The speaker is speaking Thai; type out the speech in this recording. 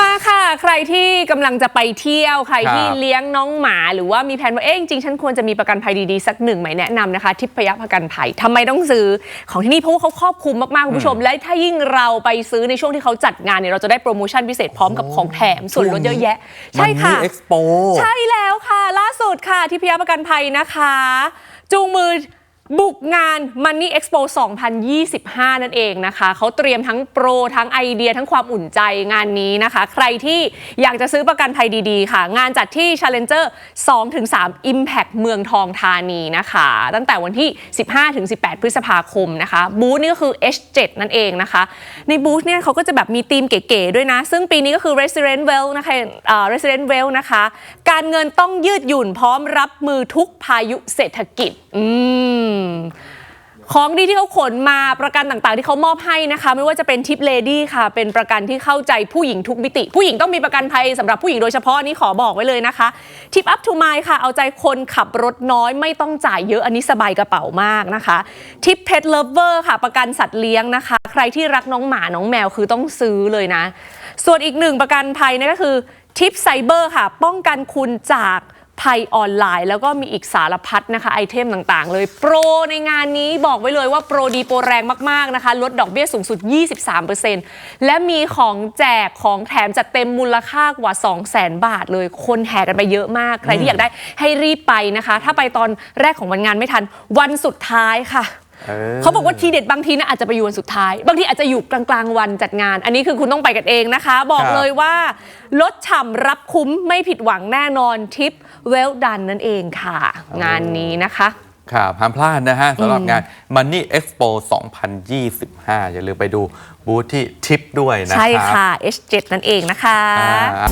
มาค่ะ ใครที่กำลังจะไปเที่ยว ใครที่ครับเลี้ยงน้องหมา หรือว่ามีแผนว่าเอ๊ะจริงๆฉันควรจะมีประกันภัยดีๆ สักหนึ่งไหมแนะนำนะคะ ทิพยประกันภัยทำไมต้องซื้อของที่นี่เพราะว่าเขาครอบคลุมมากๆคุณผู้ชม และถ้ายิ่งเราไปซื้อในช่วงที่เขาจัดงานเนี่ยเราจะได้โปรโมชั่นพิเศษพร้อมกับของแถมส่วนลดเยอะแยะ ใช่ค่ะมันนี่เอ็กซ์โปใช่แล้วค่ะ ล่าสุดค่ะที่พิยาประกันภัยนะคะ จูงมือ บุกงาน Money Expo 2025 นั่นเองนะคะ เขาเตรียมทั้งโปร ทั้งไอเดีย ทั้งความอุ่นใจงานนี้นะคะ ใครที่อยากจะซื้อประกันภัยดีๆ ค่ะ งานจัดที่ Challenger 2-3 Impact เมืองทองธานีนะคะ ตั้งแต่วันที่ 15-18 พฤษภาคมนะคะ บูธนี่ก็คือ H7 นั่นเองนะคะ ในบูธเนี่ยเขาก็จะแบบมีธีมเก๋ๆด้วยนะ ซึ่งปีนี้ก็คือ Resident Well นะคะเอ่อ Resident Well นะคะ การเงินต้องยืดหยุ่นพร้อมรับมือทุกพายุเศรษฐกิจ อืมของดีที่เขาขนมาประกันต่างๆ ที่เขามอบให้นะคะ ไม่ว่าจะเป็นทิปเลดี้ค่ะ เป็นประกันที่เข้าใจผู้หญิงทุกมิติ ผู้หญิงต้องมีประกันภัยสำหรับผู้หญิงโดยเฉพาะนนี้ขอบอกไว้เลยนะคะทิปอัพทูมายค่ะเอาใจคนขับรถน้อยไม่ต้องจ่ายเยอะอันนี้สบายกระเป๋ามากนะคะทิปเพ t เลเวอร์ค่ะ ประกันสัตว์เลี้ยงนะคะ ใครที่รักน้องหมาน้องแมวคือต้องซื้อเลยนะ ส่วนอีกหนึ่งประกันภัยนั่นก็คือทิปไซเบอร์ค่ะ ป้องกันคุณจาก ไทยออนไลน์ แล้วก็มีอีกสารพัดนะคะไอเทมต่างๆ เลยโปรในงานนี้บอกไว้เลยว่าโปรดีโปรแรงมากๆนะคะ ลดดอกเบี้ยสูงสุด 23%และมีของแจกของแถมจัดเต็มมูลค่ากว่า 200,000 บาทเลยคนแห่กันไปเยอะมาก ใครที่อยากได้ให้รีบไปนะคะ ถ้าไปตอนแรกของวันงานไม่ทันวันสุดท้ายค่ะ เออเขาบอกว่าทีเด็ดบางทีนะอาจจะไปอยู่วันสุดท้าย บางทีอาจจะอยู่กลางๆวันจัดงาน อันนี้คือคุณต้องไปกันเองนะคะ บอกครับเลยว่าลดฉ่ำรับคุ้มไม่ผิดหวังแน่นอนทิปเวลดันนั่นเองค่ะ งานนี้นะคะครับห้ามพลาดนะฮะสำหรับงาน Money Expo 2025 อย่าลืมไปดูบูธที่ทิปด้วยนะครับ ใช่ค่ะ H7 นั่นเองนะคะอ่า